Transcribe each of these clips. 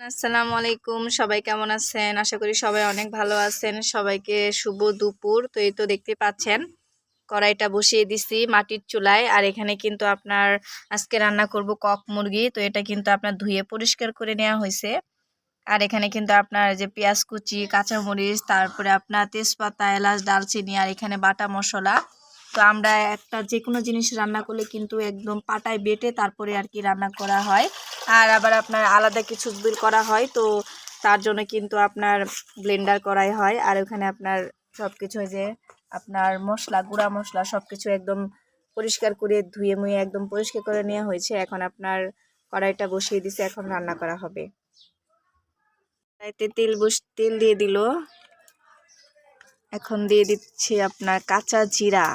আসসালামু আলাইকুম সবাই কেমন আছেন? আশা করি সবাই অনেক ভালো আছেন। সবাইকে শুভ দুপুর। তো এই তো দেখতে পাচ্ছেন, কড়াইটা বসিয়ে দিছি মাটির চুলায়। আর এখানে কিন্তু আপনার আজকে রান্না করব কক মুরগি। তো এটা কিন্তু আপনার ধুয়ে পরিষ্কার করে নেওয়া হয়েছে। আর এখানে কিন্তু আপনার যে পেঁয়াজ কুচি, কাঁচামরিচ, তারপরে আপনার তেজপাতা, এলাচ দালচিনি আর এখানে বাটা মশলা। তো আমরা একটা যে কোনো জিনিস রান্না করলে কিন্তু একদম পাটায় বেটে তারপরে আর কি রান্না করা হয়। আর আবার আপনার আলাদা কিছু বিল করা হয়, তো তার জন্য কিন্তু আপনার ব্লেন্ডার করাই হয়। আর ওখানে আপনার সব কিছু যে আপনার মশলা, গুঁড়া মশলা সব কিছু একদম পরিষ্কার করে ধুয়ে মুয়ে একদম পরিষ্কার করে নেওয়া হয়েছে। এখন আপনার কড়াইটা বসিয়ে দিছে, এখন রান্না করা হবে। তেল বস, তেল দিয়ে দিল। এখন দিয়ে দিচ্ছি আপনার কাঁচা জিরা।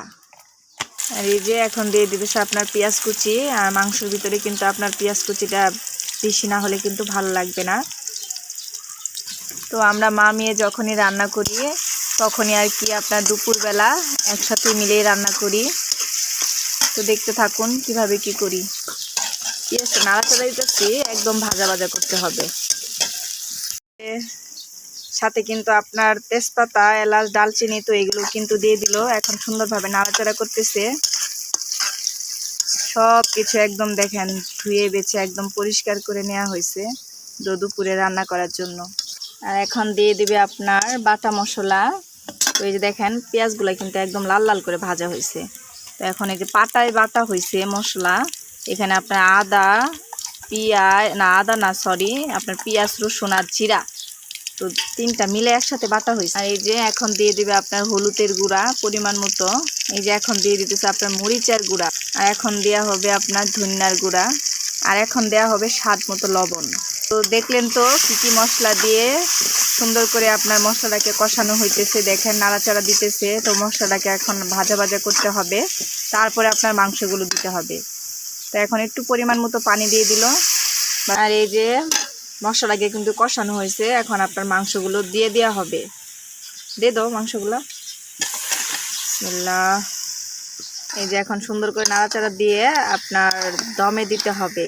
আর এই যে এখন দিয়ে দিতেছে আপনার পেঁয়াজ কুচি, আর মাংসের ভিতরে কিন্তু আপনার পেঁয়াজ কুচিটা বেশি না হলে কিন্তু ভালো লাগবে না। তো আমরা মা মেয়ে যখনই রান্না করি, তখনই আর কি আপনার দুপুরবেলা একসাথে মিলেই রান্না করি। তো দেখতে থাকুন কীভাবে কি করি। পেঁয়াজটা নাড়াচাড়া দিতেছি, একদম ভাজা ভাজা করতে হবে। সাথে কিন্তু আপনার তেজপাতা, এলাচ, ডালচিনি তো এগুলো কিন্তু দিয়ে দিল। এখন সুন্দরভাবে নাড়াচাড়া করতেছে। সব কিছু একদম দেখেন, ধুয়ে বেছে একদম পরিষ্কার করে নেওয়া হয়েছে দুপুরে রান্না করার জন্য। আর এখন দিয়ে দিবে আপনার বাটা মশলা। এই যে দেখেন, পেঁয়াজগুলো কিন্তু একদম লাল লাল করে ভাজা হয়েছে। তো এখন এই যে পাটায় বাটা হয়েছে মশলা, এখানে আপনার আদা, পিঁয়াজ, না, আদা না সরি আপনার পেঁয়াজ, রসুন আর জিরা তো তিনটা মিলে একসাথে বাটা হয়েছে। আর এই যে এখন দিয়ে দিবে আপনার হলুদের গুঁড়া পরিমাণ মতো। এই যে এখন দিয়ে দিতেছে আপনার মরিচার গুঁড়া। আর এখন দেওয়া হবে আপনার ধনিয়ার গুঁড়া। আর এখন দেওয়া হবে স্বাদ মতো লবণ। তো দেখলেন তো কী কী মশলা দিয়ে সুন্দর করে আপনার মশলাটাকে কষানো হইতেছে। দেখেন নাড়াচাড়া দিতেছে। তো মশলাটাকে এখন ভাজা ভাজা করতে হবে। তারপরে আপনার মাংসগুলো দিতে হবে। তো এখন একটু পরিমাণ মতো পানি দিয়ে দিল। আর এই যে মশলাকে কিন্তু কষানো হয়েছে, এখন আপনার মাংসগুলো দিয়ে দেওয়া হবে। দিয়ে দাও মাংসগুলো। এই যে এখন সুন্দর করে নাড়াচাড়া দিয়ে আপনার দমে দিতে হবে।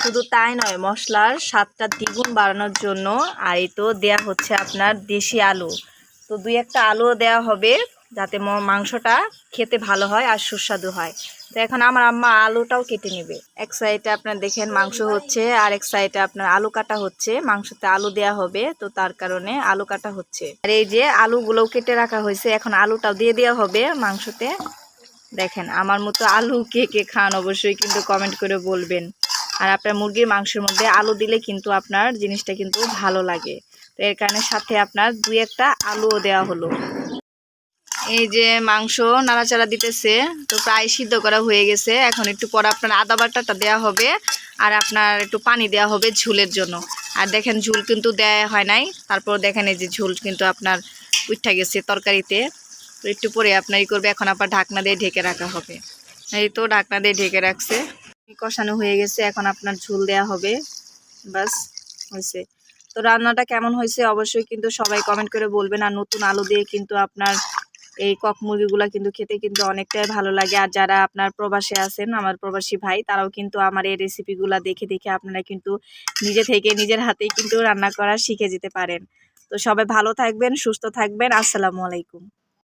শুধু তাই নয়, মশলার স্বাদটা দ্বিগুণ বাড়ানোর জন্য, আর এই তো দেয়া হচ্ছে আপনার দেশি আলু। তো দুই একটা আলুও দেওয়া হবে। যাতে মাংসটা খেতে ভালো হয় আর সুস্বাদু হয়। তো এখন আমার আম্মা আলুটাও কেটে নেবে। এক সাইডে আপনার দেখেন মাংস হচ্ছে, আর এক সাইডে আপনার আলু কাটা হচ্ছে। মাংসতে আলু দেয়া হবে, তো তার কারণে আলু কাটা হচ্ছে। আর এই যে আলুগুলোও কেটে রাখা হয়েছে, এখন আলুটাও দিয়ে দেওয়া হবে মাংসতে। দেখেন, আমার মতো আলু কে কে খান অবশ্যই কিন্তু কমেন্ট করে বলবেন। আর আপনার মুরগির মাংসের মধ্যে আলু দিলে কিন্তু আপনার জিনিসটা কিন্তু ভালো লাগে। তো এর কারণে সাথে আপনার দুই একটা আলুও দেওয়া হলো। এই যে মাংস নাড়াচাড়া দিতেছে, তো প্রায় সিদ্ধ করা হয়ে গেছে। এখন একটু পর আপনার আদা বাটাটা দেওয়া হবে আর আপনার একটু পানি দেওয়া হবে ঝুলের জন্য। আর দেখেন ঝুল কিন্তু দেয়া হয় নাই, তারপর দেখেন এই যে ঝুল কিন্তু আপনার উঠা গেছে তরকারিতে। তো একটু পরে আপনার ই করবে, এখন আপনার ঢাকনা দিয়ে ঢেকে রাখা হবে। এই তো ঢাকনা দিয়ে ঢেকে রাখছে। কষানো হয়ে গেছে, এখন আপনার ঝুল দেয়া হবে। বাস হয়েছে। তো রান্নাটা কেমন হয়েছে অবশ্যই কিন্তু সবাই কমেন্ট করে বলবেন। আর নতুন আলু দিয়ে কিন্তু আপনার এই কক মুরগিগুলা কিন্তু খেতে কিন্তু অনেকটাই ভালো লাগে। আর যারা আপনার প্রবাসে আছেন, আমার প্রবাসী ভাই, তারাও কিন্তু আমার এই রেসিপিগুলা দেখে দেখে আপনারা কিন্তু নিজে থেকে, নিজের হাতেই কিন্তু রান্না করা শিখে যেতে পারেন। তো সবাই ভালো থাকবেন, সুস্থ থাকবেন। আসসালামু আলাইকুম।